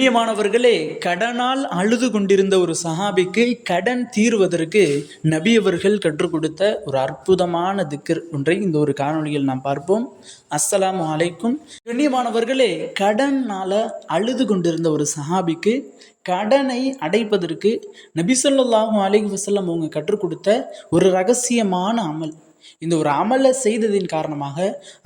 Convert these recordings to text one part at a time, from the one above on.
கண்ணியமானவர்களே கடனால் அழுது கொண்டிருந்த ஒரு சஹாபிக்கு கடன் தீர்வதற்கு நபி அவர்கள் கற்றுக் கொடுத்த ஒரு அற்புதமான திக்கர் ஒன்றை இந்த ஒரு காணொலியில் நாம் பார்ப்போம். அஸ்ஸலாமு அலைக்கும். கண்ணியமானவர்களே கடனால் அழுது கொண்டிருந்த ஒரு சஹாபிக்கு கடனை அடைப்பதற்கு நபி சொல்லாஹும் அலைஹி வசல்லம் அவங்க கற்றுக் கொடுத்த ஒரு ரகசியமான அமல். இந்த ஒரு அமலை செய்ததின் காரணமாக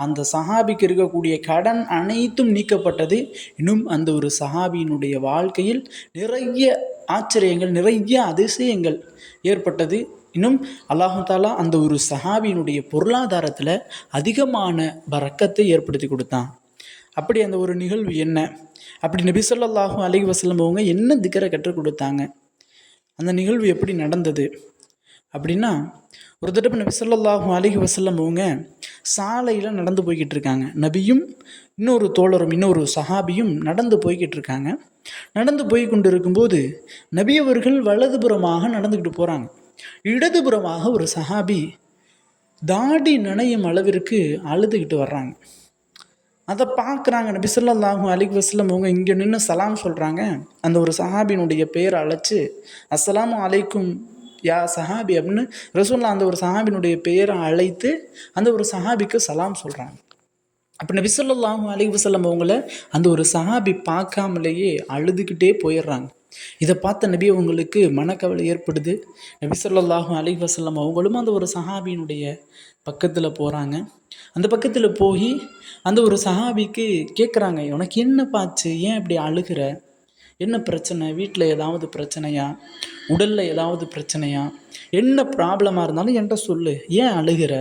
அந்த சஹாபிக்கு இருக்கக்கூடிய கடன் அனைத்தும் நீக்கப்பட்டது. இன்னும் அந்த ஒரு சஹாபியினுடைய வாழ்க்கையில் நிறைய ஆச்சரியங்கள் நிறைய அதிசயங்கள் ஏற்பட்டது. இன்னும் அல்லாஹு தாலா அந்த ஒரு சஹாபியினுடைய பொருளாதாரத்தில் அதிகமான பறக்கத்தை ஏற்படுத்தி கொடுத்தான். அப்படி அந்த ஒரு நிகழ்வு என்ன? அப்படி நபி ஸல்லல்லாஹு அலைஹி அவங்க என்ன திக்கரை கற்றுக் கொடுத்தாங்க? அந்த நிகழ்வு எப்படி நடந்தது? அப்படின்னா ஒரு தடவை நபி சொல்லாஹும் அலைஹி வசல்லம் அவங்க சாலையில் நடந்து போய்கிட்டு இருக்காங்க. நபியும் இன்னொரு தோழரும் இன்னொரு சஹாபியும் நடந்து போய்கிட்டு இருக்காங்க. நடந்து போய் கொண்டு இருக்கும்போது நபி அவர்கள் வலதுபுறமாக நடந்துக்கிட்டு போகிறாங்க இடதுபுறமாக ஒரு சஹாபி தாடி நனையும் அளவிற்கு அழுதுகிட்டு வர்றாங்க. அதை பார்க்குறாங்க நபி சொல்லாஹும் அலிக் வஸல்லம் அவங்க இங்கே நின்று சலாம் சொல்கிறாங்க அந்த ஒரு சஹாபினுடைய பேரை அழைச்சி அஸ்லாம் அலைக்கும் யா சஹாபி அப்படின்னு ரசூல்லா அந்த ஒரு சஹாபினுடைய பெயரை அழைத்து அந்த ஒரு சஹாபிக்கு சலாம் சொல்கிறாங்க அப்போ நபி ஸல்லல்லாஹு அலைஹி அவங்களை அவங்கள அந்த ஒரு சஹாபி பார்க்காமலேயே அழுதுகிட்டே போயிடுறாங்க. இதை பார்த்த நபி அவங்களுக்கு மனக்கவலை ஏற்படுது. நபி சொல்லாஹும் அலி வசல்லம் அவங்களும் அந்த ஒரு சஹாபியினுடைய பக்கத்தில் போகிறாங்க அந்த பக்கத்தில் போய் அந்த ஒரு சஹாபிக்கு கேட்குறாங்க உனக்கு என்ன பாச்சு? ஏன் இப்படி அழுகிற? என்ன பிரச்சனை? வீட்டில் ஏதாவது பிரச்சனையா? உடலில் ஏதாவது பிரச்சனையா? என்ன ப்ராப்ளமாக இருந்தாலும் என்கிட்ட சொல்லு. ஏன் அழுகிற?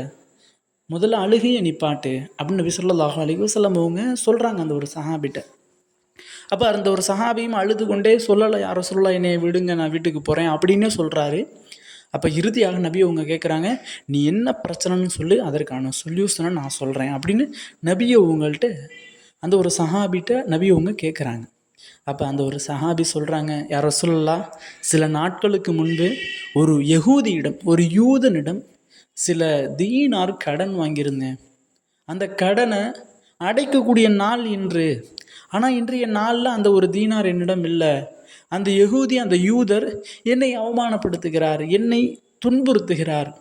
முதல்ல அழுகையை நிப்பாட்டு அப்படின்னு நபி ஸல்லல்லாஹு அலைஹி அவங்க சொல்கிறாங்க அந்த ஒரு சஹாபிட்ட. அப்போ அந்த ஒரு சஹாபியும் அழுது கொண்டே சொல்லலை யாரோ சொல்லலாம் என்னை விடுங்க நான் வீட்டுக்கு போகிறேன் அப்படின்னே சொல்கிறாரு அப்போ இறுதியாக நபி அவங்க கேட்குறாங்க நீ என்ன பிரச்சனைன்னு சொல்லு அதற்கான சொல்யூஷனை நான் சொல்கிறேன் அப்படின்னு நபியை உங்கள்கிட்ட அந்த ஒரு சஹாபிட்ட நபி அவங்க கேட்குறாங்க அப்போ அந்த ஒரு சஹாபி சொல்கிறாங்க யாரோ சொல்லலா சில நாட்களுக்கு முன்பு ஒரு யகூதியிடம் ஒரு யூதனிடம் சில தீனார் கடன் வாங்கியிருந்தேன். அந்த கடனை அடைக்கக்கூடிய நாள் இன்று. ஆனால் இன்றைய நாளில் அந்த ஒரு தீனார் என்னிடம் இல்லை. அந்த யகூதி அந்த யூதர் என்னை அவமானப்படுத்துகிறார் என்னை துன்புறுத்துகிறார்.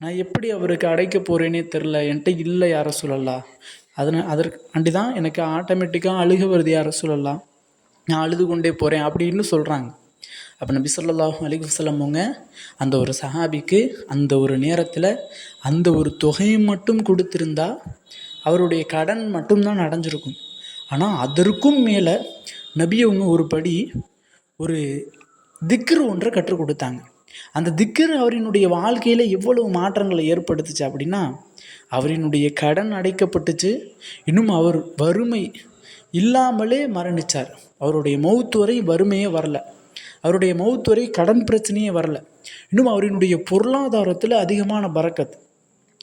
நான் எப்படி அவருக்கு அடைக்க போகிறேனே தெரில என்கிட்ட இல்லை யார சொல்லலாம் அதனால் அதற்கு அண்டி தான் எனக்கு ஆட்டோமேட்டிக்காக அழுக வருது யார சொல்லலாம் நான் அழுது கொண்டே போகிறேன் அப்படின்னு சொல்கிறாங்க அப்போ நபி ஸல்லல்லாஹு அலைஹி அவங்க அந்த ஒரு சஹாபிக்கு அந்த ஒரு நேரத்தில் அந்த ஒரு தொகையை மட்டும் கொடுத்துருந்தா அவருடைய கடன் மட்டும்தான் அடைஞ்சிருக்கும். ஆனால் அதற்கும் மேலே நபி அவங்க ஒரு படி ஒரு திக்ரு ஒன்றை கற்றுக் கொடுத்தாங்க. அந்த திக்கர் அவரினுடைய வாழ்க்கையில் எவ்வளவு மாற்றங்களை ஏற்படுத்துச்சு அப்படின்னா அவரினுடைய கடன் அடைக்கப்பட்டுச்சு. இன்னும் அவர் வறுமை இல்லாமலே மரணிச்சார். அவருடைய மௌத்து வரை வறுமையே வரல. அவருடைய மௌத்து வரை கடன் பிரச்சனையே வரல. இன்னும் அவரினுடைய பொருளாதாரத்தில் அதிகமான பறக்கத்.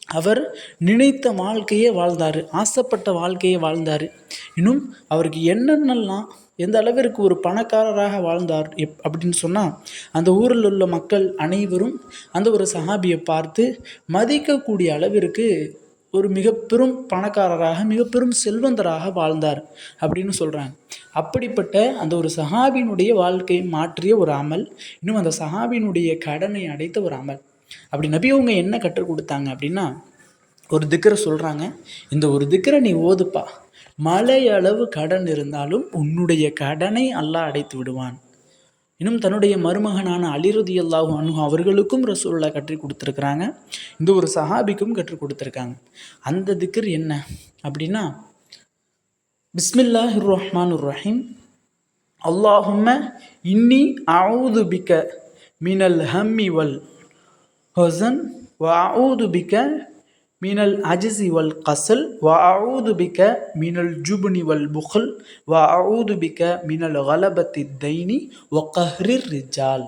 அவர் நினைத்த வாழ்க்கையே வாழ்ந்தார். ஆசைப்பட்ட வாழ்க்கையே வாழ்ந்தார். இன்னும் அவருக்கு என்னென்னலாம் எந்த அளவிற்கு ஒரு பணக்காரராக வாழ்ந்தார் எப் அப்படின்னு சொன்னால் அந்த ஊரில் உள்ள மக்கள் அனைவரும் அந்த ஒரு சஹாபியை பார்த்து மதிக்கக்கூடிய அளவிற்கு ஒரு மிக பெரும் பணக்காரராக மிக பெரும் செல்வந்தராக வாழ்ந்தார் அப்படின்னு சொல்கிறாங்க அப்படிப்பட்ட அந்த ஒரு சஹாபியினுடைய வாழ்க்கையை மாற்றிய ஒரு அமல் இன்னும் அந்த சஹாபியினுடைய கடனை அடைத்த ஒரு அமல். அப்படி நபி அவங்க என்ன கற்றுக் கொடுத்தாங்க அப்படின்னா ஒரு திக்கரை சொல்கிறாங்க இந்த ஒரு திக்கரை நீ ஓதுப்பா. மலையளவு கடன் இருந்தாலும் உன்னுடைய கடனை அல்லாஹ் அடைத்து விடுவான். இன்னும் தன்னுடைய மருமகனான அலிரதி அல்லாஹு அனு அவர்களுக்கும் ரசூல்லா கற்றுக் கொடுத்துருக்குறாங்க. இந்த ஒரு சஹாபிக்கும் கற்றுக் கொடுத்துருக்காங்க. அந்த திக்கர் என்ன? அப்படின்னா பிஸ்மில்லாஹிர் ரஹ்மான் ரஹீம். அல்லாஹும்ம இன்னி அவுது பிக்க மினல் ஹம்மி வல் ஹசன் வ அவுது பிக்க மினல் அஜிசி வல் கசல் வ அவுதுபிக்க மீனல் மினல் ஜுப்னி வல் புகல் வ அவுதுபிக்க மீனல் மினல் கலபத்தி தைனி ஒ கஹ்ரிர் ரிஜால்.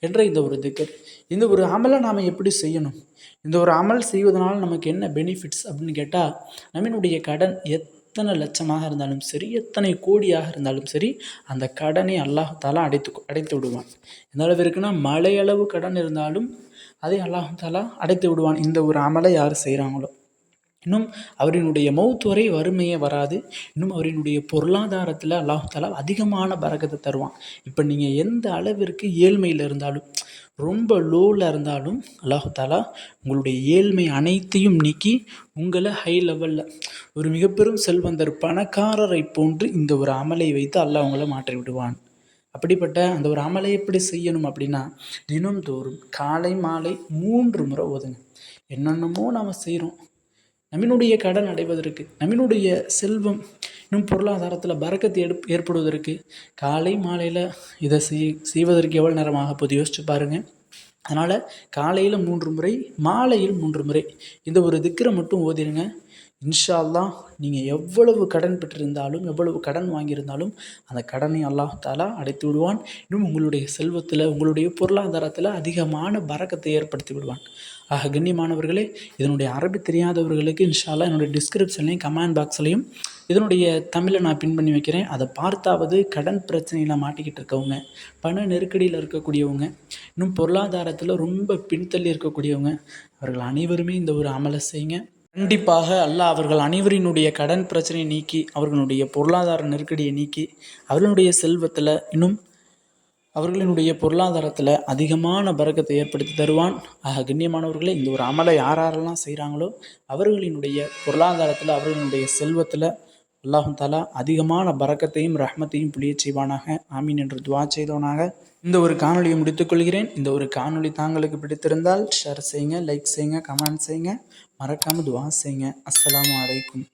என்ற இந்த ஒரு திக்கர். இந்த ஒரு அமலை நாம் எப்படி செய்யணும்? இந்த ஒரு அமல் செய்வதனால் நமக்கு என்ன பெனிஃபிட்ஸ் அப்படின்னு கேட்டால் நம்மளுடைய கடன் எத்தனை லட்சமாக இருந்தாலும் சரி எத்தனை கோடியாக இருந்தாலும் சரி அந்த கடனை அல்லாஹ் அடைத்து அடைத்து விடுவான். எந்த அளவு இருக்குன்னா மலையளவு கடன் இருந்தாலும் அதை அல்லாஹ் தாலா அடைத்து விடுவான். இந்த ஒரு அமலை யார் செய்கிறாங்களோ இன்னும் அவரினுடைய மௌத் வரை வறுமையே வராது. இன்னும் அவரினுடைய பொருளாதாரத்தில் அல்லாஹு தாலா அதிகமான பரக்கத்தை தருவான். இப்போ நீங்கள் எந்த அளவிற்கு ஏழ்மையில் இருந்தாலும் ரொம்ப லோவில் இருந்தாலும் அல்லாஹு தாலா உங்களுடைய ஏழ்மை அனைத்தையும் நீக்கி உங்களை ஹை லெவலில் ஒரு மிகப்பெரும் செல்வந்தர் பணக்காரரை போன்று இந்த ஒரு அமலை வைத்து அல்லாஹ் உங்களை மாற்றி விடுவான். அப்படிப்பட்ட அந்த ஒரு அமலை எப்படி செய்யணும் அப்படின்னா தினம்தோறும் காலை மாலை மூன்று முறை ஓதுங்க. என்னென்னமோ நாம் செய்கிறோம் நம்மினுடைய கடன் அடைவதற்கு நம்மினுடைய செல்வம் இன்னும் பொருளாதாரத்தில் பறக்கத்து எடு ஏற்படுவதற்கு காலை மாலையில் இதை செய் செய்வதற்கு எவ்வளோ நேரமாக போது யோசிச்சு பாருங்கள் அதனால் காலையில் மூன்று முறை மாலையில் மூன்று முறை இந்த ஒரு திக்கரை மட்டும் ஓதிடுங்க இன்ஷா அல்லாஹ் நீங்கள் எவ்வளவு கடன் பெற்றிருந்தாலும் எவ்வளவு கடன் வாங்கியிருந்தாலும் அந்த கடனை அல்லாஹ் தாலா அடைத்து விடுவான். இன்னும் உங்களுடைய செல்வத்தில் உங்களுடைய பொருளாதாரத்தில் அதிகமான பறக்கத்தை ஏற்படுத்தி விடுவான். ஆக கண்ணியமானவர்களே இதனுடைய அரபி தெரியாதவர்களுக்கு இன்ஷா என்னுடைய டிஸ்கிரிப்ஷன்லையும் கமெண்ட் பாக்ஸ்லையும் இதனுடைய தமிழை நான் பின் பண்ணி வைக்கிறேன். அதை பார்த்தாவது கடன் பிரச்சனையில் மாட்டிக்கிட்டு இருக்கவங்க பண நெருக்கடியில் இருக்கக்கூடியவங்க இன்னும் பொருளாதாரத்தில் ரொம்ப பின்தள்ளி இருக்கக்கூடியவங்க அவர்கள் அனைவருமே இந்த ஒரு அமலை செய்யுங்க. கண்டிப்பாக அல்லாஹ் அவர்கள் அனைவரினுடைய கடன் பிரச்சனையை நீக்கி அவர்களுடைய பொருளாதார நெருக்கடியை நீக்கி அவர்களுடைய செல்வத்தில் இன்னும் அவர்களினுடைய பொருளாதாரத்தில் அதிகமான பறக்கத்தை ஏற்படுத்தி தருவான். ஆக கண்ணியமானவர்களே இந்த ஒரு அமலை யார் யாரெல்லாம் செய்கிறாங்களோ அவர்களினுடைய பொருளாதாரத்தில் அவர்களினுடைய செல்வத்தில் அல்லாஹும் தாலா அதிகமான பறக்கத்தையும் ரஹ்மத்தையும் புளிய செய்வானாக. ஆமீன் என்று துவா செய்தவனாக. இந்த ஒரு காணொலியை முடித்துக்கொள்கிறேன் இந்த ஒரு காணொளி தாங்களுக்கு பிடித்திருந்தால் ஷேர் செய்யுங்க லைக் செய்யுங்க கமெண்ட் செய்யுங்க. மறக்காமல் துவா செய்யுங்க அஸ்ஸலாமு அலைக்கும்.